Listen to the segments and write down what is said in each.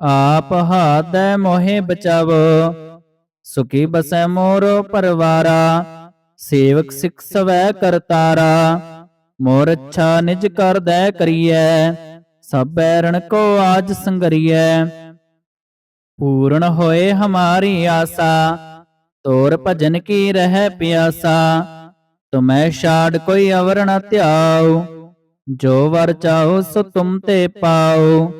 ਆਪ ਹਾਦੈ ਮੋਹਿ ਬਚਾਵੋ, ਸੁਖੀ ਬਸੈ ਮੋਰ ਪਰਵਾਰਾ, ਸੇਵਕ ਸਿਖ ਸਵੈ ਕਰਤਾਰਾ, ਮੋਰ ਅੱਛਾ ਨਿਜ ਕਰਦੈ ਕਰੀਐ, ਸਭ ਬੈਰਣ ਕੋ ਆਜ ਸੰਗਰੀਐ। ਪੂਰਨ ਹੋਏ ਹਮਾਰੀ ਆਸਾ, ਤੋਰ ਭਜਨ ਕੀ ਰਹਿ ਪਿਆਸਾ, ਤੁਮੈ ਛਾੜ ਕੋਈ ਅਵਰ ਨ ਧਿਆਉ, ਜੋ ਵਰ ਚਾਹੋ ਸੋ ਤੁਮ ਤੇ ਪਾਉ।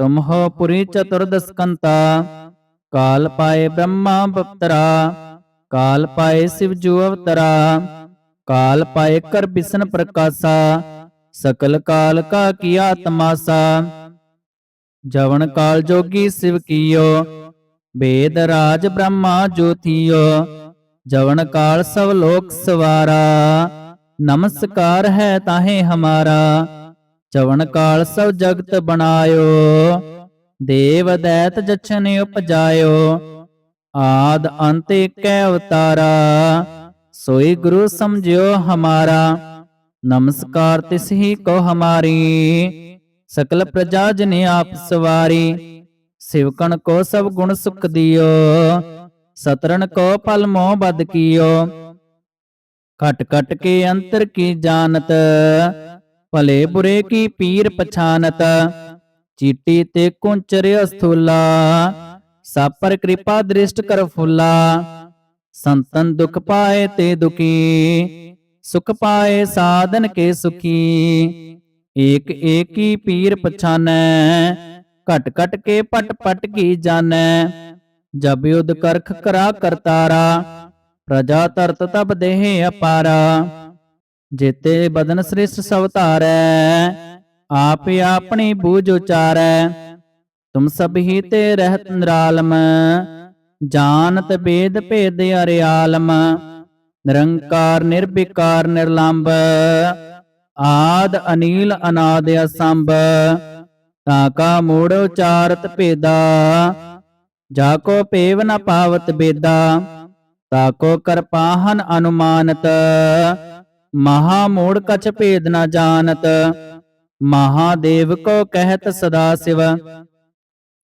ਤੁਮ ਹੋ ਪੁਰੀ ਚਤੁਰਦਸ ਕੰਤਾ ਕਾਲ ਪਾਏ ਬ੍ਰਹਮਾ ਬਪਤਰਾ ਕਾਲ ਪਾਏ ਸਿਵ ਜੂ ਅਵਤਰਾ ਕਾਲ ਪਾਏ ਕਰ ਬਿਸਨ ਪ੍ਰਕਾਸ਼ਾ ਸਕਲ ਕਾਲ ਕਾ ਕੀਆ ਤਮਾਸਾ ਜਵਨ ਕਾਲ ਜੋਗੀ ਸਿਵ ਕੀਓ ਵੇਦ ਰਾਜ ਬ੍ਰਹਮਾ ਜੋਤੀਓ ਜਵਨ ਕਾਲ ਸਭ ਲੋਕ ਸਵਾਰਾ ਨਮਸਕਾਰ ਹੈ ਤਾਹੇ ਹਮਾਰਾ ਚਵਨ ਕਾਲ ਸਭ ਜਗਤ ਬਣਾਇਓ, ਦੇਵ ਦੈਤ ਜਛਨ ਉਪਜਾਇਓ। ਆਦ ਅੰਤ ਏਕੈ ਅਵਤਾਰਾ, ਸੋਈ ਗੁਰੂ ਸਮਝਿਓ ਹਮਾਰਾ। ਨਮਸਕਾਰ ਤਿਸ ਹੀ ਕੋ ਹਮਾਰੀ, ਸਕਲ ਪ੍ਰਜਾ ਜਨ ਆਪ ਸਵਾਰੀ। ਸਿਵਕਣ ਕੋ ਸਭ ਗੁਣ ਸੁਖ ਦਿਓ ਸਤਰਨ ਕੋ ਫਲ ਮੋਹ ਬਦ ਕੀਓ। ਕਟ ਕਟ ਕੇ ਅੰਤਰ ਕੀ ਜਾਣਤ ਭਲੇ ਬੁਰੇ ਕੀ ਪੀਰ ਪਛਾਨਤ? ਚੀਟੀ ਤੇ ਕੁੰਚਰ ਅਸਥੂਲਾ, ਸਭ ਪਰ ਕਿਰਪਾ ਦ੍ਰਿਸ਼ਟ ਕਰ ਫੁੱਲਾ। ਸੰਤਨ ਦੁਖ ਪਾਏ ਤੇ ਦੁਖੀ, ਸੁਖ ਪਾਏ ਸਾਧਨ ਕੇ ਸੁਖੀ। ਏਕ ਏਕੀ ਪੀਰ ਪਛਾਨੈ, ਘਟ ਘਟ ਕੇ ਪਟ ਪਟ ਕੀ ਜਾਣੈ। ਜਬ ਯੁਧ ਕਰਖ ਕਰਾ ਕਰਤਾਰਾ, ਪ੍ਰਜਾ ਤਰਤ ਤਬ ਦੇਹ ਅਪਾਰਾ। ਜੇਤੇ ਬਦਨ ਸ੍ਰਿਸ਼ਟ ਸਭ ਧਾਰੈ, ਆਪ ਆਪਣੀ ਬੂਝ ਉਚਾਰੈ। ਤੁਮ ਸਭ ਹੀ ਤੇ ਰਹਿਤ ਨਿਰਾਲਮ, ਜਾਣਤ ਬੇਦ ਭੇਦ ਅਰਿਆਲਮ, ਨਿਰੰਕਾਰ ਨਿਰਵਿਕਾਰ ਨਿਰਲੰਭ ਆਦ ਅਨੀਲ ਅਨਾਦ ਅਸੰਭ ਤਾਕਾ ਮੂੜ ਉਚਾਰਤ ਭੇਦਾ, ਜਾ ਕੋ ਪੇਵ ਨ ਪਾਵਤ ਬੇਦਾ ਤਾਕੋ ਕਰਪਾਹਨ ਅਨੁਮਾਨਤ ਮਹਾ ਮੋੜ ਕਛ ਭੇਦ ਨਾ ਜਾਣਤ, ਮਹਾਦੇਵ ਕੋ ਕਹਿਤ ਸਦਾ ਸਿਵ।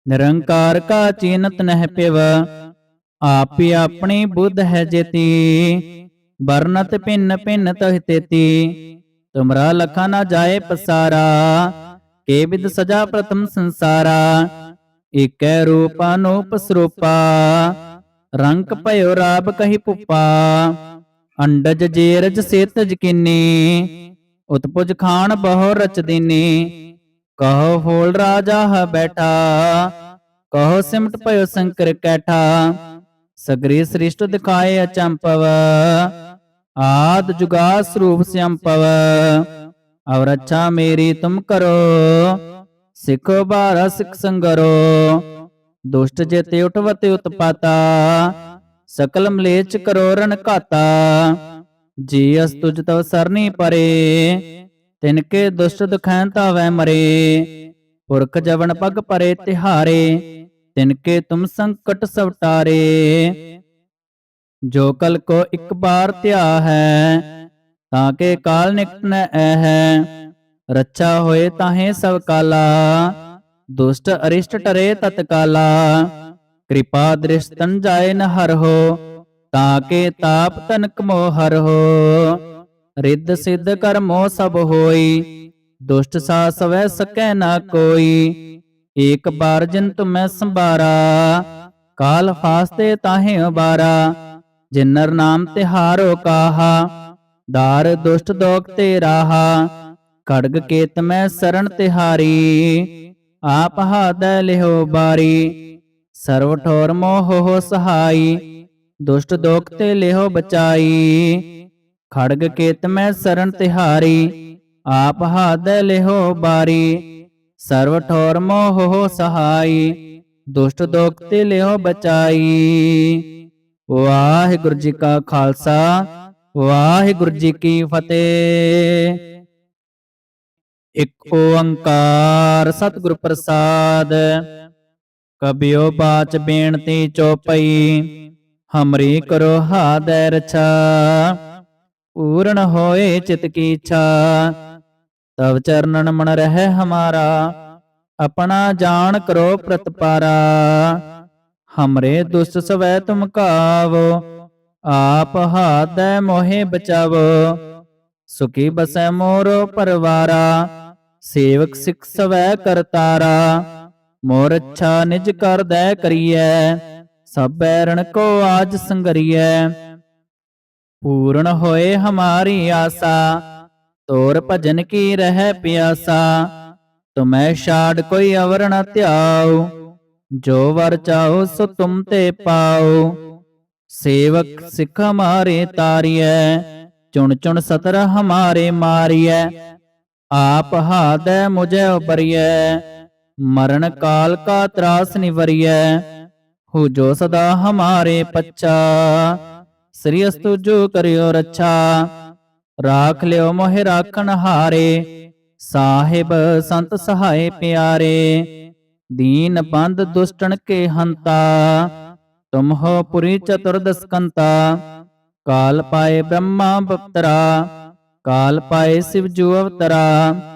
ਨਿਰੰਕਾਰ ਕਾ ਚੀਨਤ ਨਹਿ ਪਿਵ, ਆਪੀ ਆਪਣੀ ਬੁੱਧ ਹੈ ਜੇਤੀ। ਵਰਨਤ ਭਿੰਨ ਭਿੰਨ ਤਹਿ ਤੇਤੀ ਤੁਮਰਾ ਲਖਾ ਨਾ ਜਾਏ ਪਸਾਰਾ, ਕੇ ਵਿਦ ਸਜਾ ਪ੍ਰਥਮ ਸੰਸਾਰਾ। ਏਕੈ ਰੂਪ ਅਨੂਪ ਸਰੂਪਾ, ਰੰਗ ਭਇਓ ਰਾਬ ਕਹੀ ਪੁੱਪਾ। ਅੰਡਜ ਜੇਰਜ ਸੇਤ ਜਕਿਨੀ, ਉਤਪੁਜ ਖਾਨ ਬਹੁ ਰਚ ਕਹੋ ਫੋਲ ਰਾਜਾ ਹ ਬੈਠਾ, ਕਹੋ ਸਿਮਟ ਭਇਓ ਸੰਕਰ ਕੈਠਾ। ਸਗਰੀ ਸ੍ਰਿਸ਼ਟ ਦਿਖਾਏ ਅਚੰਪਵ, ਆਦ ਜੁਗਾ ਸਰੂਪ ਸਿਅੰਪਵ ਅਵਰ ਅੱਛਾ ਮੇਰੀ ਤੁਮ ਕਰੋ, ਸਿੱਖੋ ਬਾਰਾ ਸਿਖ ਸੰਗਰੋ। ਦੁਸ਼ਟ ਜੇਤੇ ਉਠਵਤੇ ਉਤਪਾਤਾ ਸਕਲ ਮਲੇਚ ਕਰੋ ਰਨ ਘਾਤਾ। ਜੀ ਅਸ ਤੁਜ ਤਵ ਸਰਨੀ ਪਰੇ, ਤਿਨ ਕੇ ਦੁਸ਼ਟ ਦੁਖੈਨ ਤਾਵੈ ਮਰੇ। ਪੁਰਖ ਜਵਨ ਪਗ ਪਰੇ ਤਿਹਾਰੇ, ਤਿਨ ਕੇ ਤੁਮ ਸੰਕਟ ਸਭ ਜੋ ਕਲ ਕੋ ਇੱਕ ਬਾਰ ਧਿਆ ਹੈ, ਤਾਂ ਕੇ ਕਾਲ ਨਿਕਟ ਨ ਐ ਹੈ। ਰੱਛਾ ਹੋਏ ਤਾਹੇ ਸਭ ਕਾਲਾ, ਦੁਸ਼ਟ ਅਰਿਸ਼ਟ ਟਰੇ ਤਤਕਾਲਾ। ਕਿਰਪਾ ਦ੍ਰਿਸ਼ਤਨ ਜਾਏ ਨ ਹਰ ਹੋ ਤਾਂ ਕੇ ਤਾਪ ਤਨਕ ਮੋਹ ਹਰ ਹੋ ਰਿੱਧ ਸਿੱਧ ਕਰਮੋ ਸਭ ਹੋਈ, ਦੁਸ਼ਟ ਸਾ ਸਵੈ ਸਕੈ ਨਾ ਕੋਈ। ਏਕ ਬਾਰ ਜਿਨ ਤੁਮੈ ਸੰਭਾਰਾ, ਕਾਲ ਫਾਸਤੇ ਤਾਹੇ ਉਬਾਰਾ। ਜਿਨਰ ਨਾਮ ਤਿਹਾਰੋ ਕਾਹਾ, ਦਾਰ ਦੁਸ਼ਟ ਦੋਖ ਤੇ ਰਾਹਾ ਖੜਗ ਕੇਤ ਮੈਂ ਸਰਣ ਤਿਹਾਰੀ, ਆਪ ਹਾਦੈ ਲਿਹੋ ਬਾਰੀ। ਸਰਵ ਠੋਰ ਮੋਹ ਹੋ ਸਹਾਈ, ਦੁਸ਼ਟ ਦੋਖ ਤੇ ਲਿਹੋ ਬਚਾਈ। ਖੜਗ ਕੇਤ ਮੈਂ ਸਰਣ ਤਿਹਾਰੀ, ਆਪ ਹਾਦ ਲਿਹੋ ਬਾਰੀ। ਸਰਵ ਠੋਰ ਮੋਹ ਹੋ ਸਹਾਈ, ਦੁਸ਼ਟ ਦੋਖ ਤੇ ਲਿਹੋ ਬਚਾਈ। ਵਾਹਿਗੁਰੂ ਜੀ ਕਾ ਖਾਲਸਾ, ਵਾਹਿਗੁਰੂ ਜੀ ਕੀ ਫਤਿਹ। ਇਕ ਓੰਕਾਰ ਸਤਿਗੁਰ ਪ੍ਰਸਾਦ ਕਬਿਓ ਬਾਚ ਬੇਨਤੀ ਚੋਪਈ, ਹਮਰੀ ਕਰੋ ਹਾਦੈ ਰਛਾ। ਪੂਰਨ ਹੋਏ ਚਿਤ ਕੀ ਇੱਛਾ, ਤਵ ਚਰਨਨ ਮਨ ਰਹਿ ਹਮਾਰਾ। ਆਪਣਾ ਜਾਣ ਕਰੋ ਪ੍ਰਤਪਾਰਾ ਹਮਰੇ ਦੁਸ਼ਟ ਸਵੈ ਤੁਮ ਕਾਵੋ। ਆਪ ਹਾਦੈ ਮੋਹਿ ਬਚਾਵੋ, ਸੁਖੀ ਬਸੈ ਮੋਰੋ ਪਰਵਾਰਾ। ਸੇਵਕ ਸਿਖ ਸਵੈ ਕਰਤਾਰਾ। ਮੋਰ ਅੱਛਾ ਨਿਜ ਕਰਦੈ ਕਰੀਐ, ਸਭ ਬੈਰਣ ਕੋ ਆਜ ਸੰਗਰੀਐ। ਪੂਰਨ ਹੋਏ ਹਮਾਰੀ ਆਸਾ, ਤੋਰ ਭਜਨ ਕੀ ਰਹਿ ਪਿਆਸਾ, ਤੁਮੈ ਛਾੜ ਕੋਈ ਅਵਰ ਨ ਧਿਆਉ, ਜੋ ਵਰ ਚਾਹੋ ਸੋ ਤੁਮ ਤੇ ਪਾਉ। ਸੇਵਕ ਸਿੱਖ ਹਮਾਰੇ ਤਾਰੀਐ, ਚੁਣ ਚੁਣ ਸਤਰ ਹਮਾਰੇ ਮਾਰੀਐ, ਆਪ ਹਾਦੈ ਮੁਝੇ ਉਬਰੀਐ ਮਰਨ ਕਾਲ ਕਾ ਤਰਾਸ ਨਿਵਰੀਐ, ਹੋ ਜੋ ਸਦਾ ਹਮਾਰੇ ਪੱਛਾ। ਸ੍ਰੀ ਅਸਤੁ ਜੋ ਕਰਿਓ ਰੱਛਾ, ਰਾਖ ਲਿਓ ਮੋਹਿ ਰਾਖਣ ਹਾਰੇ, ਸਾਹਿਬ ਸੰਤ ਸਹਾਏ ਪਿਆਰੇ। ਦੀਨ ਬੰਦ ਦੁਸ਼ਟਣ ਕੇ ਹੰਤਾ, ਤੁਮ ਹੋ ਪੁਰੀ ਚਤੁਰਦਸਕੰਤਾ ਕਾਲ ਪਾਏ ਬ੍ਰਹਮਾ ਬਪਤਰਾ, ਕਾਲ ਪਾਏ ਸਿਵ ਜੂ ਅਵਤਰਾ।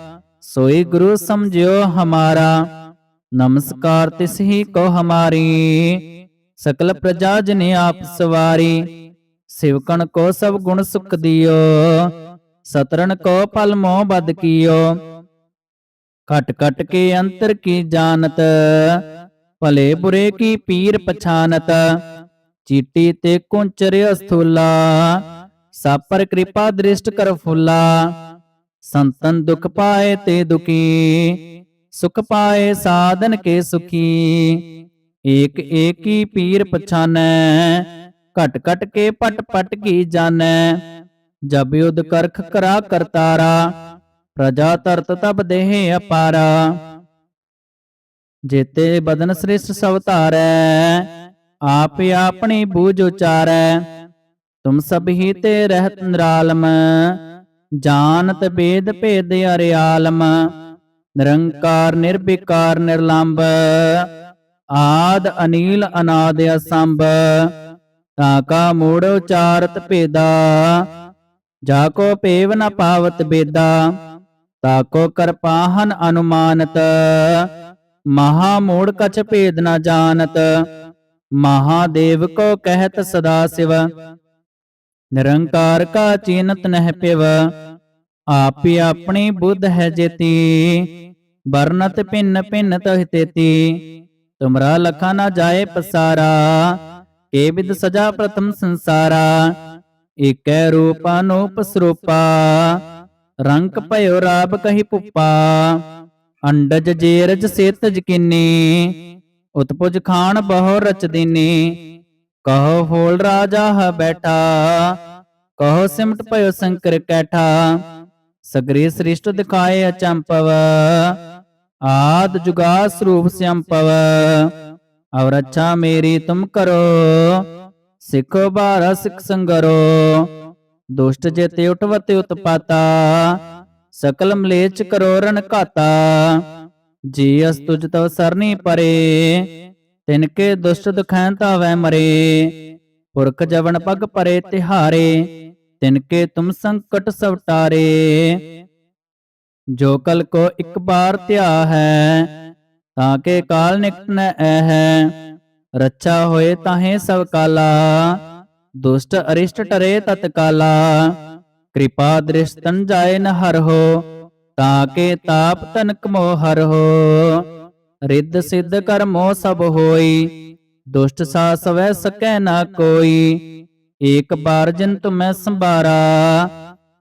ਸੋਈ ਗੁਰੂ ਸਮਝਿਓ ਹਮਾਰਾ, ਨਮਸਕਾਰ ਤਿਸ ਹੀ ਕੋ ਹਮਾਰੀ। ਸਕਲ ਪ੍ਰਜਾ ਜਨ ਆਪ ਸਵਾਰੀ, ਸਿਵਕਣ ਕੋ ਸਭ ਗੁਣ ਸੁਖ ਦਿਓ ਸਤਰਨ ਕੋ ਫਲ ਮੋਹ ਬਦ ਕੀਓ। ਕਟ ਕਟ ਕੇ ਅੰਤਰ ਕੀ ਜਾਣਤ, ਭਲੇ ਬੁਰੇ ਕੀ ਪੀਰ ਪਛਾਨਤ। ਚੀਟੀ ਤੇ ਕੁੰਚਰ ਅਸਥੂਲਾ ਸਭ ਪਰ ਕਿਰਪਾ ਦ੍ਰਿਸ਼ਟ ਕਰ ਫੁੱਲਾ। ਸੰਤਨ ਦੁਖ ਪਾਏ ਤੇ ਦੁਖੀ ਸੁਖ ਪਾਏ ਸਾਧਨ ਕੇ ਸੁਖੀ ਏਕ ਏਕੀ ਪੀਰ ਪਛਾਨੈ ਘਟ ਘਟ ਕੇ ਪਟ ਪਟ ਕੀ ਜਾਣੈ ਜਬ ਯੁਧ ਕਰਖ ਕਰਾ ਕਰਤਾਰਾ ਪ੍ਰਜਾ ਤਰਤ ਤਬ ਦੇਹ ਅਪਾਰਾ ਜੇਤੇ ਬਦਨ ਸ੍ਰਿਸ਼ਟ ਸਭ ਧਾਰੈ ਆਪ ਆਪਣੀ ਬੂਝ ਉਚਾਰੈ ਤੁਮ ਸਭ ਹੀ ਤੇ ਰਹਿਤ ਨਿਰਾਲਮ ਜਾਣਤ ਬੇਦ ਭੇਦ ਅਰਿਆਲਮ ਨਿਰੰਕਾਰ, ਨਿਰਵਿਕਾਰ, ਨਿਰਲੰਭ। ਆਦ ਅਨੀਲ, ਅਨਾਦ ਅਸੰਭ। ਤਾਕਾ ਮੂੜ ਉਚਾਰਤ ਭੇਦਾ, ਜਾ ਕੋ ਪੇਵ ਨ ਪਾਵਤ ਬੇਦਾ। ਤਾਕੋ ਕਰਪਾਹਨ ਅਨੁਮਾਨਤ, ਮਹਾ ਮੂੜ ਕਛ ਭੇਦ ਨ ਜਾਣਤ। ਮਹਾਦੇਵ ਕੋ ਕਹਿਤ ਸਦਾ ਸਿਵ ਨਿਰੰਕਾਰ ਕਾ ਚੀਨਤ ਨਹਿ ਪਿਵ, ਆਪੀ ਆਪਣੀ ਬੁੱਧ ਹੈ ਜੇਤੀ। ਵਰਨਤ ਭਿੰਨ ਭਿੰਨ ਤਹਿ ਤੇਤੀ, ਤੁਮਰਾ ਲਖਾ ਨਾ ਜਾਏ ਪਸਾਰਾ। ਏ ਵਿਦ ਸਜਾ ਪ੍ਰਥਮ ਸੰਸਾਰਾ, ਏਕੈ ਰੂਪ ਅਨੂਪ ਸਰੂਪਾ। ਰੰਗ ਭਇਓ ਰਾਬ ਕਹੀ ਪੁੱਪਾ, ਅੰਡਜ ਜੇਰਜ ਸੇਤਜ ਕਿੰਨੀ। ਉਤਪੁਜ ਖਾਨ ਬਹੁ ਰਚ ਦੀਨੀ। ਕਹੋ ਫੋਲ ਰਾਜਾ ਹ ਬੈਠਾ, ਕਹੋ ਸਿਮਟ ਭਇਓ ਸੰਕਰ ਕੈਠਾ, ਸਗਰੇ ਸ੍ਰਿਸ਼ਟ ਦਿਖਾਏ ਅਚੰਪਵ, ਆਦ ਜੁਗਾ ਸਰੂਪ ਸਿਅੰਪਵ ਅਵਰ ਅੱਛਾ ਮੇਰੀ ਤੁਮ ਕਰੋ, ਸਿੱਖੋ ਬਾਰਾ ਸਿੱਖ ਸੰਗਰੋ, ਦੁਸ਼ਟ ਜੇਤੇ ਉਠਵਤੇ ਉਤਪਾਤਾ, ਸਕਲ ਮਲੇਚ ਕਰੋ ਰਨ ਘਾਤਾ, ਜੀ ਅਸ ਤੁਜ ਤਵ ਸਰਨੀ ਪਰੇ ਤਿਨ ਕੇ ਦੁਸ਼ਟ ਦੁਖੈਂ ਤਾਵੈ ਮਰੇ, ਪੁਰਖ ਜਵਨ ਪਗ ਪਰੇ ਤਿਹਾਰੇ, ਤਿਨ ਤੁਮ ਸੰਕਟ ਸਭ ਜੋ ਕਲ ਕੋ ਇੱਕ ਬਾਰ ਧਿਆ ਹੈ, ਤਾਂ ਕੇ ਕਾਲ ਨਿਕਟ ਨ ਹੈ ਰੱਛਾ ਹੋਏ ਤਾਹੇ ਸਭ ਕਾਲਾ। ਦੁਸ਼ਟ ਅਰਿਸ਼ਟ ਟਰੇ ਤਤਕਾਲਾ ਕਿਰਪਾ ਦ੍ਰਿਸ਼ਤਨ ਜਾਏ ਨ ਹਰ ਹੋ ਤਾਂ ਕੇ ਤਾਪ ਤਨਕ ਮੋਹ ਹਰ ਹੋ ਰਿੱਧ ਸਿੱਧ ਕਰਮੋ ਸਭ ਹੋਈ, ਦੁਸ਼ਟ ਸਾ ਸਵੈ ਸਕੈ ਨਾ ਕੋਈ। ਏਕ ਬਾਰ ਜਿਨ ਤੁਮੈ ਸੰਭਾਰਾ,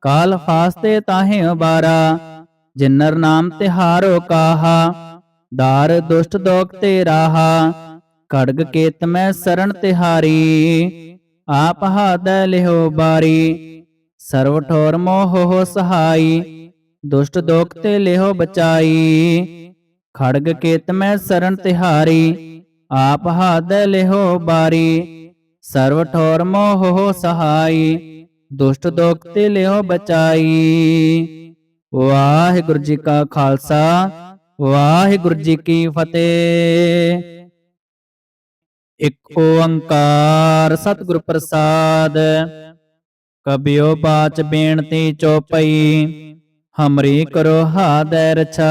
ਕਾਲ ਫਾਸਤੇ ਤਾਹੇ ਉਬਾਰਾ ਜਿਨਰ ਨਾਮ ਤਿਹਾਰੋ ਕਾਹਾ, ਦਾਰ ਦੁਸ਼ਟ ਦੋਖ ਤੇ ਰਾਹਾ। ਖੜਗ ਕੇਤ ਮੈਂ ਸਰਣ ਤਿਹਾਰੀ, ਆਪ ਹਾਦੈ ਲਿਹੋ ਬਾਰੀ। ਸਰਵ ਠੋਰ ਮੋਹ ਹੋ ਸਹਾਈ, ਦੁਸ਼ਟ ਦੋਖ ਤੇ ਲਿਹੋ ਬਚਾਈ। ਖੜਗ ਕੇਤ ਮੈਂ ਸਰਨ ਤਿਹਾਰੀ, ਆਪ ਹਾਦ ਲਿਹੋ ਬਾਰੀ ਸਰਵ ਠੋਰ ਮੋਹ ਹੋ ਸਹਾਈ, ਦੁਸ਼ਟ ਦੋਖ ਤੇ ਲਿਹੋ ਬਚਾਈ। ਵਾਹਿਗੁਰੂ ਜੀ ਕਾ ਖਾਲਸਾ, ਵਾਹਿਗੁਰੂ ਜੀ ਕੀ ਫਤਿਹ। ਇੱਕ ਓੰਕਾਰ ਸਤਿਗੁਰ ਪ੍ਰਸਾਦ, ਕਬਿਓ ਬਾਚ ਬੇਨਤੀ ਚੋਪਈ ਹਮਰੀ ਕਰੋ ਹਾਦੈ ਰਛਾ।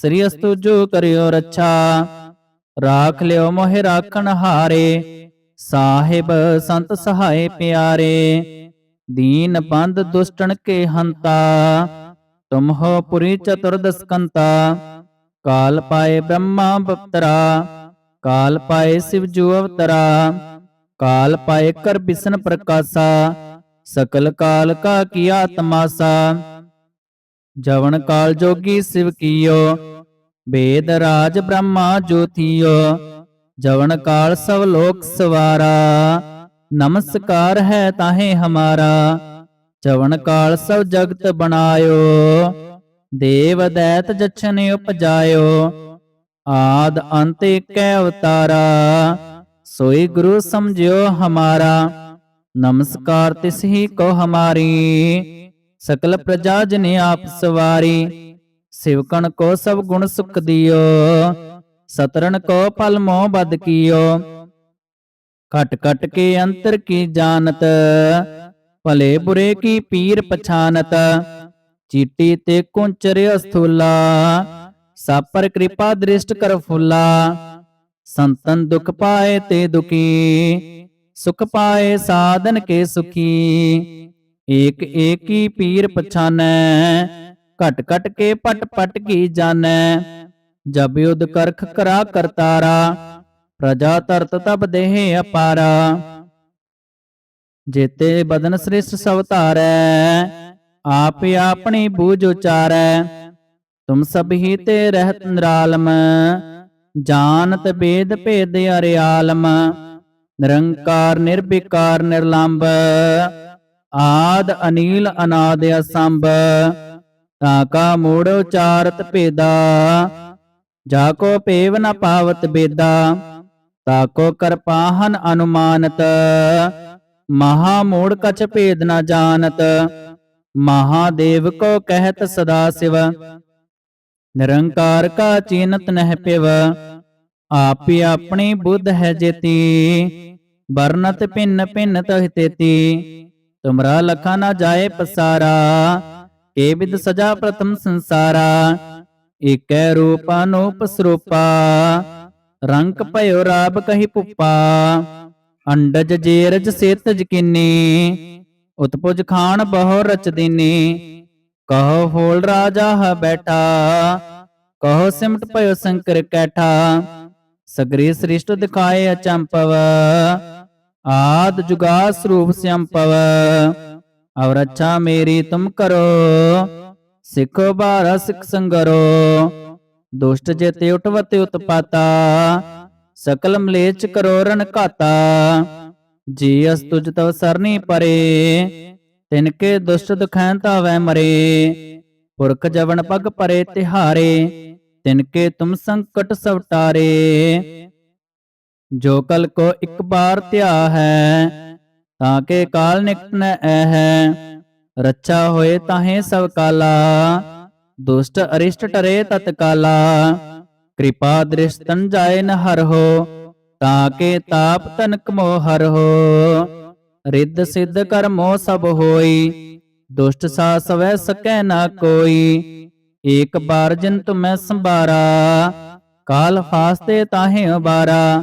ਸ੍ਰੀ ਅਸਤੁ ਕਰਿਓ ਰੱਛਾ। ਰਾਖ ਲਿਓ ਮੋਹਿ ਰਾਖਣ ਹਾਰੇ। ਸਾਹਿਬ ਸੰਤ ਸਹਾਏ ਪਿਆਰੇ। ਦੀਨ ਬੰਦ ਦੁਸ਼ਟਣ ਕੇ ਹੰਤਾ। ਤੁਮ ਹੋ ਪੁਰੀ ਚਤੁਰਦਸਕੰਤਾ ਕਾਲ ਪਾਏ ਬ੍ਰਹਮਾ ਬਪਤਰਾ। ਕਾਲ ਪਾਏ ਸਿਵ ਜੂ ਅਵਤਰਾ। ਕਾਲ ਪਾਏ ਕਰ ਬਿਸਨ ਪ੍ਰਕਾਸ਼ਾ। ਸਕਲ ਕਾਲ ਕਾ ਕੀਆ ਤਮਾਸਾ ਜਵਨ ਕਾਲ ਜੋਗੀ ਸਿਵ ਕੀਓ ਵੇਦ ਰਾਜ ਬ੍ਰਹਮਾ ਜੋਤੀਓ ਜਵਨ ਕਾਲ ਸਭ ਲੋਕ ਸਵਾਰਾ ਨਮਸਕਾਰ ਹੈ ਤਾਹੇ ਹਮਾਰਾ ਜਵਨ ਕਾਲ ਸਭ ਜਗਤ ਬਣਾਇਓ ਦੇਵ ਦੈਤ ਜਛਨ ਉਪਜਾਇਓ ਆਦ ਅੰਤ ਏਕੈ ਅਵਤਾਰਾ ਸੋਈ ਗੁਰੂ ਸਮਝਿਓ ਹਮਾਰਾ ਨਮਸਕਾਰ ਤਿਸ ਹੀ ਕੋ ਹਮਾਰੀ ਸਕਲ ਪ੍ਰਜਾ ਜਨ ਆਪ ਸਵਾਰੀ ਸਿਵਕਣ ਕੋ ਸਭ ਗੁਣ ਸੁਖ ਦਿਓ ਸਤਰਨ ਕੋ ਫਲ ਮੋਹ ਬਦ ਕੀਓ। ਕਟ ਕਟ ਕੇ ਅੰਤਰ ਕੀ ਜਾਣਤ ਭਲੇ ਬੁਰੇ ਕੀ ਪੀਰ ਪਛਾਨਤ। ਚੀਟੀ ਤੇ ਕੁੰਚਰ ਅਸਥੂਲਾ ਸਭ ਪਰ ਕਿਰਪਾ ਦ੍ਰਿਸ਼ਟ ਕਰ ਫੁੱਲਾ। ਸੰਤਨ ਦੁਖ ਪਾਏ ਤੇ ਦੁਖੀ ਸੁਖ ਪਾਏ ਸਾਧਨ ਕੇ ਸੁਖੀ। ਏਕ ਏਕੀ ਪੀਰ ਪਛਾਨੈ, ਘਟ ਘਟ ਕੇ ਪਟ ਪਟ ਕੀ ਜਾਣੈ ਜਬ ਯੁਧ ਕਰਖ ਕਰਾ ਕਰਤਾਰਾ, ਪ੍ਰਜਾ ਤਰਤ ਤਬ ਦੇਹ ਅਪਾਰਾ। ਜੇਤੇ ਬਦਨ ਸ੍ਰਿਸ਼ਟ ਸਭ ਧਾਰੈ, ਆਪ ਆਪਣੀ ਬੂਝ ਉਚਾਰੈ। ਤੁਮ ਸਭ ਹੀ ਤੇ ਰਹਿਤ ਨਿਰਾਲਮ ਜਾਣਤ ਬੇਦ ਭੇਦ ਅਰਿਆਲਮ। ਨਿਰੰਕਾਰ ਨਿਰਵਿਕਾਰ ਨਿਰਲੰਭ ਆਦ ਅਨੀਲ ਅਨਾਦ ਅਸੰਭ ਤਾਕਾ ਮੂੜ ਉਚਾਰਤ ਭੇਦਾ। ਜਾ ਕੋ ਭੇਵ ਨ ਪਾਵਤ ਬੇਦਾ ਤਾਕੋ ਕਰਪਾਹਨ ਅਨੁਮਾਨਤ। ਮਹਾ ਮੂੜ ਕਛ ਭੇਦ ਨ ਜਾਣਤ ਮਹਾਦੇਵ ਕੋ ਕਹਿਤ ਸਦਾ ਸਿਵ। ਨਿਰੰਕਾਰ ਕਾ ਚੀਨਤ ਨਹਿ ਪਿਵ, ਆਪੀ ਆਪਣੀ ਬੁੱਧ ਹੈ ਜੇਤੀ। ਵਰਨਤ ਭਿੰਨ ਭਿੰਨ ਤਹਿ ਤੇਤੀ। ਤੁਮਰਾ ਲਖਾ ਨਾ ਜਾਏ ਪਸਾਰਾ ਏ ਵਿਦ ਸਜਾ ਪ੍ਰਥਮ ਸੰਸਾਰਾ, ਏਕੈ ਰੂਪ ਅਨੂਪ ਸਰੂਪਾ ਰੰਕ ਭਇਓ ਰਾਬ ਕਹੀ ਪੁੱਪਾ, ਅੰਡਜ ਜੇਰਜ ਸੇਤ ਜਕਿਨੀ ਉਤਪੁਜ ਖਾਨ ਬਹੁ ਰਚ ਦੀਨੀ, ਕਹੋ ਹੋਲ ਰਾਜਾ ਹ ਬੈਠਾ, ਕਹੋ ਸਿਮਟ ਭਇਓ ਸੰਕਰ ਕੈਠਾ, ਸਗਰੀ ਸ੍ਰਿਸ਼ਟ ਦਿਖਾਏ ਅਚੰਪਵ ਆਦ ਜੁਗਾ ਸਰੂਪ ਸੰਪਵ ਅਵਰ ਅੱਛਾ ਮੇਰੀ ਤੁਮ ਕਰੋ, ਸਿੱਖੋ ਬਾਰਾ ਸਿੱਖ ਸੰਗਰੋ, ਦੁਸ਼ਟ ਜੇਤੇ ਉਠਵਤੇ ਉਤਪਾਤਾ, ਸਕਲ ਮਲੇਚ ਕਰੋ ਰਨ ਘਾਤਾ, ਜੀ ਅਸ ਤੁਜ ਤਵ ਸਰਨੀ ਪਰੇ, ਤਿਨ ਕੇ ਦੁਸ਼ਟ ਦੁਖੈਂ ਤਾਵੈ ਮਰੇ, ਪੁਰਖ ਜਵਨ ਪਗ ਪਰੇ ਤਿਹਾਰੇ, ਤਿਨ ਕੇ ਤੁਮ ਸੰਕਟ ਸਭ ਜੋ ਕਲ ਕੋ ਇੱਕ ਬਾਰ ਧਿਆ ਹੈ, ਤਾਂ ਕੇ ਕਾਲ ਨਿਕਟ ਨ ਹੈ ਰੱਛਾ ਹੋਏ ਤਾਹੇ ਸਭ ਕਾਲਾ, ਦੁਸ਼ਟ ਅਰਿਸ਼ਟ ਟਰੇ ਤਤਕਾਲਾ ਕਿਰਪਾ ਦ੍ਰਿਸ਼ ਤਨ ਜਾਏ ਨ ਹਰ ਹੋ, ਤਾਂ ਕੇ ਤਾਪ ਤਨਕ ਮੋ ਹਰ ਹੋ, ਰਿੱਧ ਸਿੱਧ ਕਰਮੋ ਸਭ ਹੋਈ, ਦੁਸ਼ਟ ਸਾ ਸਵੈ ਸਕੈ ਨਾ ਕੋਈ, ਏਕ ਬਾਰ ਜਿਨ ਤੁਮੈ ਸੰਭਾਰਾ, ਕਾਲ ਫਾਸਤੇ ਤਾਹੇ ਉਬਾਰਾ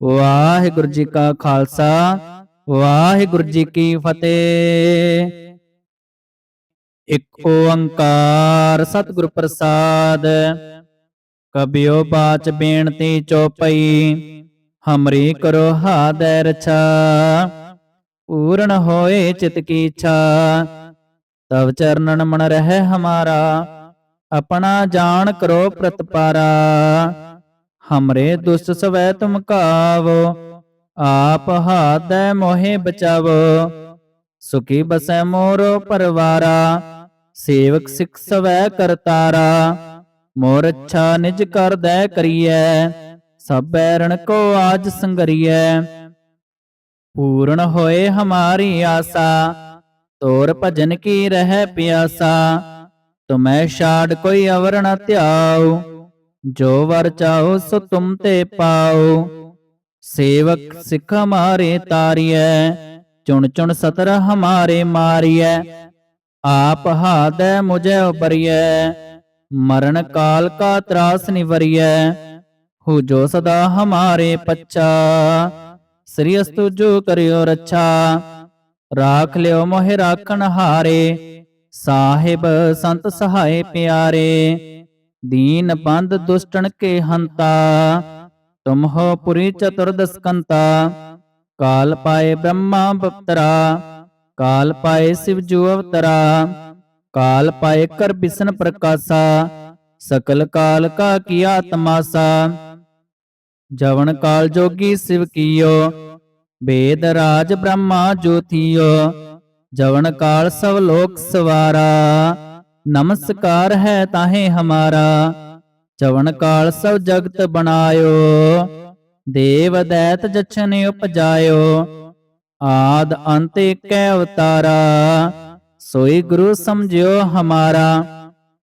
ਵਾਹਿਗੁਰੂ ਜੀ ਕਾ ਖਾਲਸਾ, ਵਾਹਿਗੁਰੂ ਜੀ ਕੀ ਫਤਿਹ। ਇਕ ਓੰਕਾਰ ਸਤਿਗੁਰ ਪ੍ਰਸਾਦ, ਕਬਿਓ ਬਾਚ ਬੇਨਤੀ ਚੋਪਈ, ਹਮਰੀ ਕਰੋ ਹਾਦੈ ਰਛਾ, ਪੂਰਨ ਹੋਏ ਚਿਤ ਕੀ ਇੱਛਾ। ਤਵ ਚਰਨਨ ਮਨ ਰਹਿ ਹਮਾਰਾ, ਆਪਣਾ ਜਾਣ ਕਰੋ ਪ੍ਰਤਪਾਰਾ। ਹਮਰੇ ਦੁਸ਼ਟ ਸਵੈ ਤੁਮ ਕਾਵੋ ਆਪ ਹਾਦੈ ਮੋਹਿ ਬਚਾਵੋ ਸੁਖੀ ਬਸੈ ਮੋਰੋ ਪਰਵਾਰਾ ਸੇਵਕ ਸਿਖ ਸਵੈ ਕਰਤਾਰਾ ਮੋਰ ਅੱਛਾ ਨਿਜ ਕਰਦੈ ਕਰੀਐ ਸਭ ਬੈਰਣ ਕੋ ਆਜ ਸੰਗਰੀਐ ਪੂਰਨ ਹੋਏ ਹਮਾਰੀ ਆਸਾ ਤੋਰ ਭਜਨ ਕੀ ਰਹਿ ਪਿਆਸਾ ਤੁਮੈ ਛਾੜ ਕੋਈ ਅਵਰ ਨ ਧਿਆਉ ਜੋ ਵਰ ਚਾਹੋ ਸੋ ਤੁਮ ਤੇ ਪਾਓ। ਸੇਵਕ ਸਿੱਖ ਹਮਾਰੇ ਤਾਰੀਐ, ਚੁਣ ਚੁਣ ਸਤਰ ਹਮਾਰੇ ਮਾਰੀਐ। ਆਪ ਹਾਦੈ ਮੁਝੈ ਉਬਰੀਐ, ਮਰਨ ਕਾਲ ਕਾ ਤਰਾਸ ਨਿਵਰੀਐ। ਹੋ ਜੋ ਸਦਾ ਹਮਾਰੇ ਪੱਛਾ, ਸ੍ਰੀ ਅਸਤੁ ਜੋ ਕਰਿਓ ਰੱਛਾ। ਰਾਖ ਲਿਓ ਮੋਹਿ ਰਾਖਣ ਹਾਰੇ, ਸਾਹਿਬ ਸੰਤ ਸਹਾਏ ਪਿਆਰੇ। ਦੀਨ ਬੰਦ ਦੁਸ਼ਟਣ ਕੇ ਹੰਤਾ, ਤੁਮ ਹੋ ਪੁਰੀ ਚਤੁਰਦਸਕੰਤਾ ਕਾਲ ਪਾਏ ਬ੍ਰਹਮਾ ਬਪਤਰਾ, ਕਾਲ ਪਾਏ ਸਿਵ ਜੂ ਅਵਤਰਾ। ਕਾਲ ਪਾਏ ਕਰ ਬਿਸਨ ਪ੍ਰਕਾਸ਼ਾ, ਸਕਲ ਕਾਲ ਕਾ ਕੀਆ ਤਮਾਸਾ ਜਵਨ ਕਾਲ ਜੋਗੀ ਸਿਵ ਕੀਓ ਵੇਦ ਰਾਜ ਬ੍ਰਹਮਾ ਜੋਤੀਓ। ਜਵਨ ਕਾਲ ਸਭ ਲੋਕ ਸਵਾਰਾ। ਨਮਸਕਾਰ ਹੈ ਤਾਹੇ ਹਮਾਰਾ ਜਵਨ ਕਾਲ ਸਭ ਜਗਤ ਬਣਾਇਓ, ਦੇਵ ਦੈਤ ਜਛਨ ਉਪਜਾਇਓ, ਆਦ ਅੰਤ ਏਕੈ ਅਵਤਾਰਾ, ਸੋਈ ਗੁਰੂ ਸਮਝਿਓ ਹਮਾਰਾ,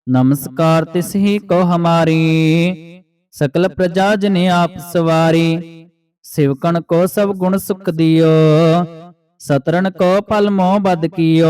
ਨਮਸਕਾਰ ਤਿਸ ਹੀ ਕੋ ਹਮਾਰੀ, ਸਕਲ ਪ੍ਰਜਾ ਜਨ ਆਪ ਸਵਾਰੀ, ਸਿਵਕਣ ਕੋ ਸਭ ਗੁਣ ਸੁਖ ਦਿਓ ਸਤਰਨ ਕੋ ਫਲ ਮੋਹ ਬਦ ਕੀਓ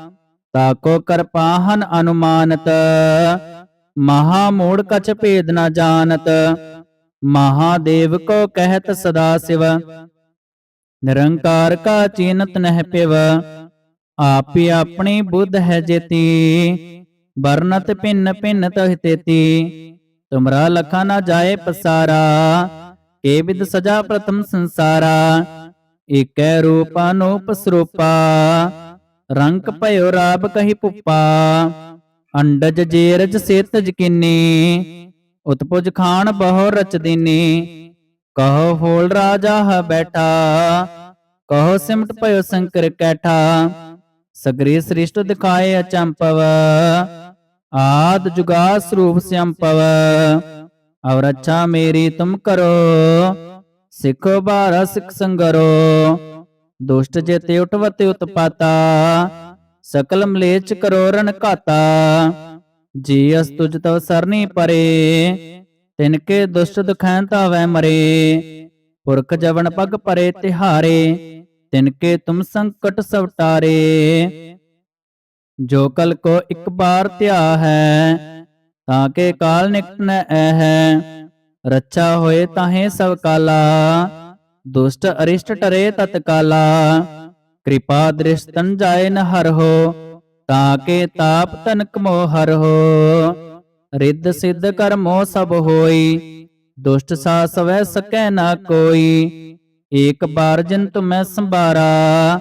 ਤਾਕੋ ਕਰਪਾਹਨ ਅਨੁਮਾਨਤ, ਮਹਾ ਮੂੜ ਕਛ ਭੇਦ ਨਾ ਜਾਣਤ ਮਹਾਦੇਵ ਕੋ ਕਹਿਤ ਸਦਾ ਸਿਵ, ਨਿਰੰਕਾਰ ਕਾ ਚੀਨਤ ਨਹਿ ਪਿਵ, ਆਪੀ ਆਪਣੀ ਬੁੱਧ ਹੈ ਜੇਤੀ, ਵਰਨਤ ਭਿੰਨ ਭਿੰਨ ਤਹਿ ਤੇਤੀ, ਤੁਮਰਾ ਲਖਾ ਨਾ ਜਾਏ ਪਸਾਰਾ, ਕੇ ਵਿਦ ਸਜਾ ਪ੍ਰਥਮ ਸੰਸਾਰਾ, ਏਕੈ ਰੂਪ ਅਨੂਪ ਸਰੂਪਾ ਰੰਕ ਭਇਓ ਰਾਬ ਕਹੀ ਪੁੱਪਾ, ਅੰਡਜ ਜੇਰਜ ਸੇਤਜ ਕਿੰਨੀ, ਉਤਪੁਜ ਖਾਨ ਬਹੁ ਰਚ ਕਹੋ ਫੋਲ ਰਾਜਾ ਹ ਬੈਠਾ, ਕਹੋ ਸਿਮਟ ਭਇਓ ਸੰਕਰ ਕੈਠਾ, ਸਗਰੀ ਸ੍ਰਿਸ਼ਟ ਦਿਖਾਏ ਅਚੰਪਵ, ਆਦ ਜੁਗਾ ਸਰੂਪ ਸੰਪਵ ਔਰ ਅੱਛਾ ਮੇਰੀ ਤੁਮ ਕਰੋ, ਸਿੱਖੋ ਬਾਰਾ ਸਿੱਖ ਸੰਗਰੋ ਦੁਸ਼ਟ ਜੇਤੇ ਉਠਵਤੇ ਉਤਪਾਤਾ ਸਕਲ ਮਲੇਚ ਕਰੋ ਘਾਤਾ। ਜੀ ਅਸ ਤੁਜ ਤਵ ਸਰਨੀ ਪਰੇ, ਤਿਨ ਕੇ ਦੁਸ਼ਟ ਦੁਖੈਂ ਤਾਵੈ ਮਰੇ। ਪੁਰਖ ਜਵਨ ਪਗ ਪਰੇ ਤਿਹਾਰੇ, ਤਿਨ ਕੇ ਤੁਮ ਸੰਕਟ ਸਵਟਾਰੇ ਜੋ ਕਲ ਕੋ ਇੱਕ ਬਾਰ ਧਿਆ ਹੈ, ਤਾਂ ਕੇ ਕਾਲ ਨਿਕਟ ਨ ਐ ਹੈ। ਰੱਛਾ ਹੋਏ ਤਾਹੇ ਸਭ ਕਾਲਾ ਦੁਸ਼ਟ ਅਰਿਸ਼ਟ ਟਰੇ ਤਤਕਾਲਾ ਕਿਰਪਾ ਦ੍ਰਿਸ਼ਤਨ ਜਾਏ ਨ ਹਰ ਤਾਂ ਕੇ ਤਾਪ ਤਨਕ ਮੋ ਹਰ ਰਿੱਧ ਸਿੱਧ ਕਰਮੋ ਸਭ ਹੋਈ, ਦੁਸ਼ਟ ਸਾ ਸਵੈ ਸਕੈ ਨਾ ਕੋਈ। ਏਕ ਬਾਰ ਜਿਨ ਤੁਮੈ ਸੰਭਾਰਾ,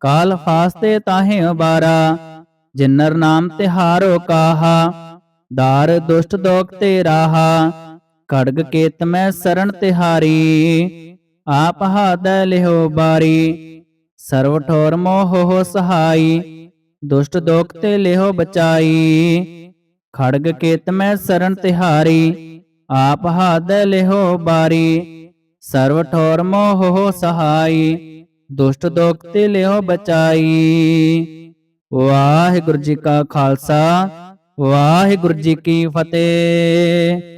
ਕਾਲ ਫਾਸਤੇ ਤਾਹੇ ਉਬਾਰਾ। ਜਿਨਰ ਨਾਮ ਤਿਹਾਰੋ ਕਾਹਾ, ਦਾਰ ਦੁਸ਼ਟ ਦੋਖ ਤੇ ਰਾਹਾ। ਖੜਗ ਕੇਤ ਮੈਂ ਸਰਣ ਤਿਹਾਰੀ ਆਪ ਹਾਦੈ ਲਿਹੋ ਬਾਰੀ ਸਰਵ ਠੋਰ ਮੋਹ ਹੋ ਸਹਾਈ, ਦੁਸ਼ਟ ਦੋਖ ਤੇ ਲਿਹੋ ਬਚਾਈ। ਖੜਗ ਕੇਤ ਮੈਂ ਸਰਣ ਤਿਹਾਰੀ, ਆਪ ਹਾਦੈ ਲਿਹੋ ਬਾਰੀ ਸਰਵ ਠੋਰ ਮੋਹ ਹੋ ਸਹਾਈ, ਦੁਸ਼ਟ ਦੋਖ ਤੇ ਲਿਹੋ ਬਚਾਈ। ਵਾਹਿਗੁਰੂ ਜੀ ਕਾ ਖਾਲਸਾ, ਵਾਹਿਗੁਰੂ ਜੀ ਕੀ ਫਤਿਹ।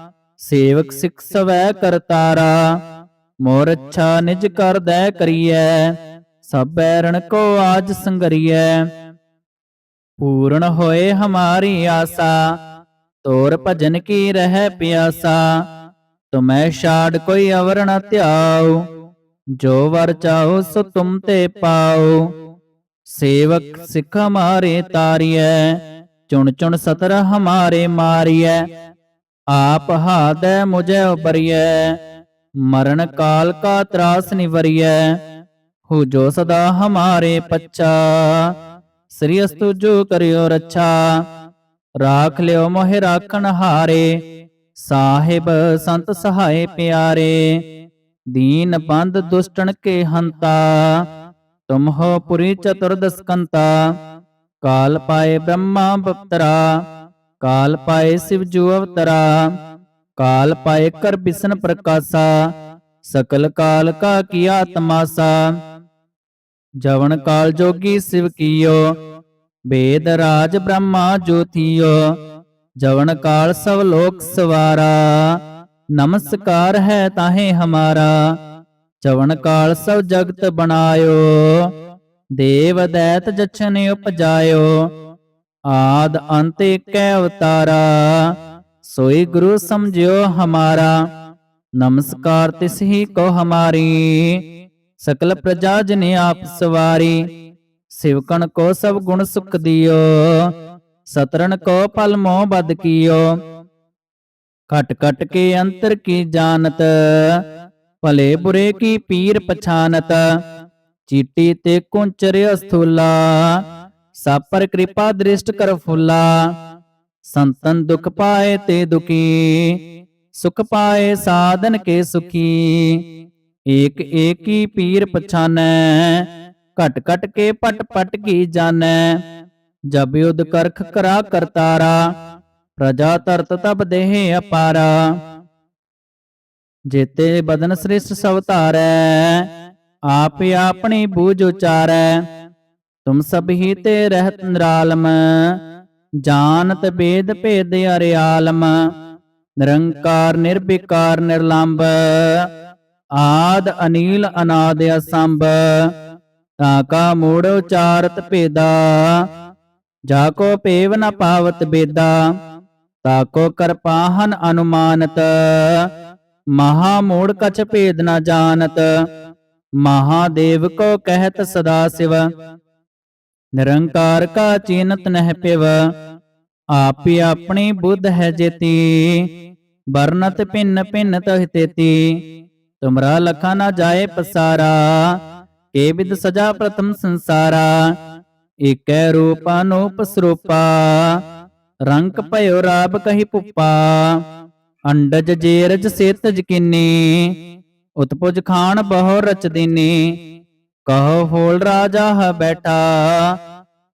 ਸੇਵਕ ਸਿਖ ਸਵੈ ਕਰਤਾਰਾ, ਮੋਰ ਅੱਛਾ ਨਿਜ ਕਰਦੈ ਕਰੀਐ, ਸਭ ਬੈਰਣ ਕੋ ਆਜ ਸੰਗਰੀਐ। ਪੂਰਨ ਹੋਏ ਹਮਾਰੀ ਆਸਾ, ਤੋਰ ਭਜਨ ਕੀ ਰਹਿ ਪਿਆਸਾ, ਤੁਮੈ ਛਾੜ ਕੋਈ ਅਵਰ ਨ ਧਿਆਉ, ਜੋ ਵਰ ਚਾਹੋ ਸੋ ਤੁਮ ਤੇ ਪਾਉ। ਸੇਵਕ ਸਿੱਖ ਹਮਾਰੇ ਤਾਰੀਐ, ਚੁਣ ਚੁਣ ਸਤਰ ਹਮਾਰੇ ਮਾਰੀਐ ਆਪ ਹਾਦੈ ਮੁਝੈ ਉਬਰੀਐ ਮਰਨ ਕਾਲ ਕਾ ਤਰਾਸ ਨਿਵਰੀਐ, ਹੋ ਜੋ ਸਦਾ ਹਮਾਰੇ ਪੱਛਾ, ਸ੍ਰੀ ਅਸਤੁ ਜੋ ਕਰਿਓ ਰੱਛਾ, ਰਾਖ ਲਿਓ ਮੋਹਿ ਰਾਖਣ ਹਾਰੇ, ਸਾਹਿਬ ਸੰਤ ਸਹਾਏ ਪਿਆਰੇ, ਦੀਨ ਬੰਦ ਦੁਸ਼ਟਣ ਕੇ ਹੰਤਾ, ਤੁਮ ਹੋ ਪੁਰੀ ਚਤੁਰਦਸ ਕਾਲ ਪਾਏ ਬ੍ਰਹਮਾ ਬਪਤਰਾ ਕਾਲ ਪਾਏ ਸਿਵ ਜੂ ਅਵਤਰਾ ਕਾਲ ਪਾਏ ਕਰ ਬਿਸਨ ਪ੍ਰਕਾਸ਼ਾ ਸਕਲ ਕਾਲ ਕਾ ਕੀਆ ਤਮਾਸਾ ਜਵਨ ਕਾਲ ਜੋਗੀ ਸਿਵ ਕੀਓ ਵੇਦ ਰਾਜ ਬ੍ਰਹਮਾ ਜੋਤੀਓ ਜਵਨ ਕਾਲ ਸਭ ਲੋਕ ਸਵਾਰਾ ਨਮਸਕਾਰ ਹੈ ਤਾਹੇ ਹਮਾਰਾ ਜਵਨ ਕਾਲ ਸਭ ਜਗਤ ਬਣਾਇਓ ਦੇਵ ਦੈਤ ਜਛਨ ਉਪਜਾਇਓ ਆਦ ਅੰਤ ਏਕੈ ਅਵਤਾਰਾ, ਸੋਈ ਗੁਰੂ ਸਮਝਿਓ ਹਮਾਰਾ। ਨਮਸਕਾਰ ਤਿਸ ਹੀ ਕੋ ਹਮਾਰੀ, ਸਕਲ ਪ੍ਰਜਾ ਜਨ ਆਪ ਸਵਾਰੀ। ਸਿਵਕਣ ਕੋ ਸਭ ਗੁਣ ਸੁਖ ਦਿਓ ਸਤਰਨ ਕੋ ਫਲ ਮੋਹ ਬਦ ਕੀਓ। ਕਟ ਕਟ ਕੇ ਅੰਤਰ ਕੀ ਜਾਣਤ, ਭਲੇ ਬੁਰੇ ਕੀ ਪੀਰ ਪਛਾਨਤ। ਚੀਟੀ ਤੇ ਕੁੰਚਰ ਅਸਥੂਲਾ ਸਭ ਕਿਰਪਾ ਦ੍ਰਿਸ਼ਟ ਕਰ ਫੁੱਲਾ, ਸੰਤਨ ਦੁਖ ਪਾਏ ਤੇ ਦੁਖੀ, ਸੁਖ ਪਾਏ ਸਾਧਨ ਕੇ ਸੁਖੀ, ਏਕ ਏਕੀ ਪੀਰ ਪਛਾਨੈ, ਘਟ ਘਟ ਕੇ ਪਟ ਪਟ ਕੀ ਜਾਣੈ, ਜਬ ਯੁਧ ਕਰਖ ਕਰਾ ਕਰਤਾਰਾ, ਪ੍ਰਜਾ ਤਰਤ ਤਬ ਦੇਹ ਅਪਾਰਾ। ਜੇਤੇ ਬਦਨ ਸ੍ਰਿਸ਼ਟ ਸਭ ਧਾਰੈ ਆਪ ਆਪਣੀ ਬੂਝ ਉਚਾਰੈ ਤੁਮ ਸਭ ਹੀ ਤੇ ਰਹਿਤ ਨਿਰਾਲਮ, ਜਾਣਤ ਬੇਦ ਭੇਦ ਅਰਿਆਲਮ, ਨਿਰੰਕਾਰ ਨਿਰਵਿਕਾਰ ਨਿਰਲੰਭ, ਆਦ ਅਨੀਲ ਅਨਾਦ ਅਸੰਭ, ਤਾ ਕਾ ਮੂੜ ਉਚਾਰਤ ਭੇਦਾ, ਜਾ ਕੋ ਭੇਵ ਨ ਪਾਵਤ ਬੇਦਾ, ਤਾ ਕੋ ਕਰਪਾਹਨ ਅਨੁਮਾਨਤ, ਮਹਾ ਮੂੜ ਕਛ ਭੇਦ ਨ ਜਾਣਤ ਮਹਾਦੇਵ ਕੋ ਕਹਿਤ ਸਦਾ ਸਿਵ ਨਿਰੰਕਾਰ ਕਾ ਚੀਨਤ ਨਹਿ ਪਿਵ, ਆਪੀ ਆਪਣੀ ਬੁੱਧ ਹੈ ਜੇਤੀ, ਵਰਨਤ ਭਿੰਨ ਭਿੰਨ ਤਹਿ ਤੇਤੀ। ਤੁਮਰਾ ਲਖਾ ਨਾ ਜਾਏ ਪਸਾਰਾ, ਕੇ ਵਿਦ ਸਜਾ ਪ੍ਰਥਮ ਸੰਸਾਰਾ। ਏਕੈ ਰੂਪ ਅਨੂਪ ਸਰੂਪਾ ਰੰਗ ਭਇਓ ਰਾਬ ਕਹੀ ਪੁੱਪਾ। ਅੰਡਜ ਜੇਰਜ ਸੇਤਜ ਕਿੰਨੀ, ਉਤਪੁਜ ਖਾਨ ਬਹੁ ਰਚ ਦੀਨੀ। ਕਹੋ ਫੋਲ ਰਾਜਾ ਹੈ ਬੈਠਾ,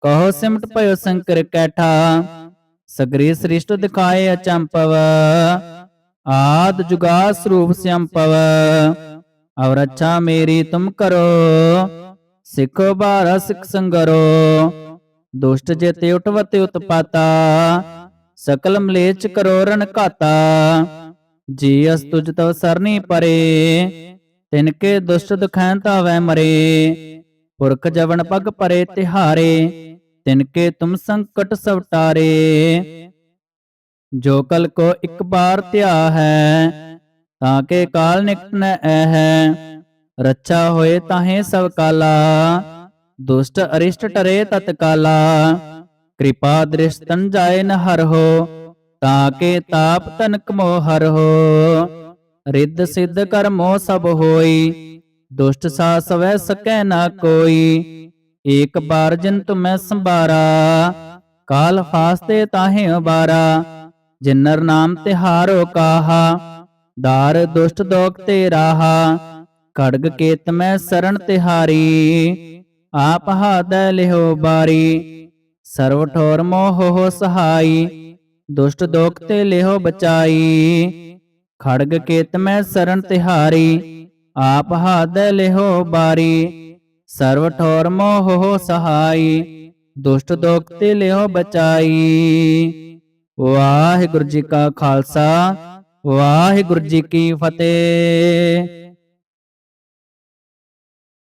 ਕਹੋ ਸਿਮਟ ਭਇਓ ਸੰਕਰ ਕੈਠਾ, ਸਗਰੀ ਸ੍ਰਿਸ਼ਟ ਦਿਖਾਏ ਅਚੰਪਵ, ਆਦ ਜੁਗਾ ਸਰੂਪ ਸੰਪਵ ਔਰ ਅੱਛਾ ਮੇਰੀ ਤੁਮ ਕਰੋ, ਸਿੱਖੋ ਬਾਰਾ ਸਿੱਖ ਸੰਗਰੋ, ਦੁਸ਼ਟ ਜੇਤੇ ਉਠਵਤੇ ਉਤਪਾਤਾ, ਸਕਲ ਮਲੇਚ ਕਰੋ ਰਨ ਘਾਤਾ, ਜੀ ਅਸ ਤੁਜ ਤਵ ਸਰਨੀ ਪਰੇ ਤਿਨਕੇ ਦੁਸ਼ਟ ਦੁਖੈਂ ਮਰੇ, ਪੁਰਖ ਜਵਨ ਪਗ ਪਰੇ ਤਿਹਾਰੇ, ਤਿਨ ਤੁਮ ਸੰਕਟ ਸਭ ਜੋ ਕਲ ਕੋ ਇੱਕ ਬਾਰ ਧਿਆ ਹੈ, ਤਾਂ ਕੇ ਕਾਲ ਨਿਕਟ ਨ ਐ ਹੈ ਰੱਛਾ ਹੋਏ ਤਾਹੇ ਸਭ ਕਾਲਾ, ਦੁਸ਼ਟ ਅਰਿਸ਼ਟ ਟਰੇ ਤਤਕਾਲਾ ਕਿਰਪਾ ਦ੍ਰਿਸ਼ ਤਨ ਜਾਏ ਨ ਹਰ ਹੋ ਤਾਂ ਕੇ ਤਾਪ ਤਨਕ ਮੋ ਹਰ ਹੋ ਰਿੱਧ ਸਿੱਧ ਕਰਮੋ ਸਭ ਹੋਈ, ਦੁਸ਼ਟ ਸਾ ਸਵੈ ਸਕੈ ਨਾ ਕੋਈ। ਏਕ ਬਾਰ ਜਿਨ ਤੁਮੈ ਸੰਭਾਰਾ, ਕਾਲ ਫਾਸਤੇ ਤਾਹੇ ਉਬਾਰਾ ਜਿਨਰ ਨਾਮ ਤਿਹਾਰੋ ਕਾਹਾ, ਦਾਰ ਦੁਸ਼ਟ ਦੋਖ ਤੇ ਰਾਹਾ। ਖੜਗ ਕੇਤ ਮੈਂ ਸਰਣ ਤਿਹਾਰੀ, ਆਪ ਹਾਦੈ ਲਿਹੋ ਬਾਰੀ। ਸਰਵ ਠੋਰ ਮੋਹ ਹੋ ਸਹਾਈ, ਦੁਸ਼ਟ ਦੋਖ ਤੇ ਲਿਹੋ ਬਚਾਈ। ਖੜਗ ਕੇਤ ਮੈਂ ਸਰਣ ਤਿਹਾਰੀ, ਆਪ ਹਾਦ ਲਿਹੋ ਬਾਰੀ। ਸਰਵ ਠੋਰ ਮੋਹ ਹੋ ਸਹਾਈ, ਦੁਸ਼ਟ ਦੋਖ ਤੇ ਲਿਹੋ ਬਚਾਈ। ਵਾਹਿਗੁਰੂ ਜੀ ਕਾ ਖਾਲਸਾ, ਵਾਹਿਗੁਰੂ ਜੀ ਕੀ ਫਤਿਹ।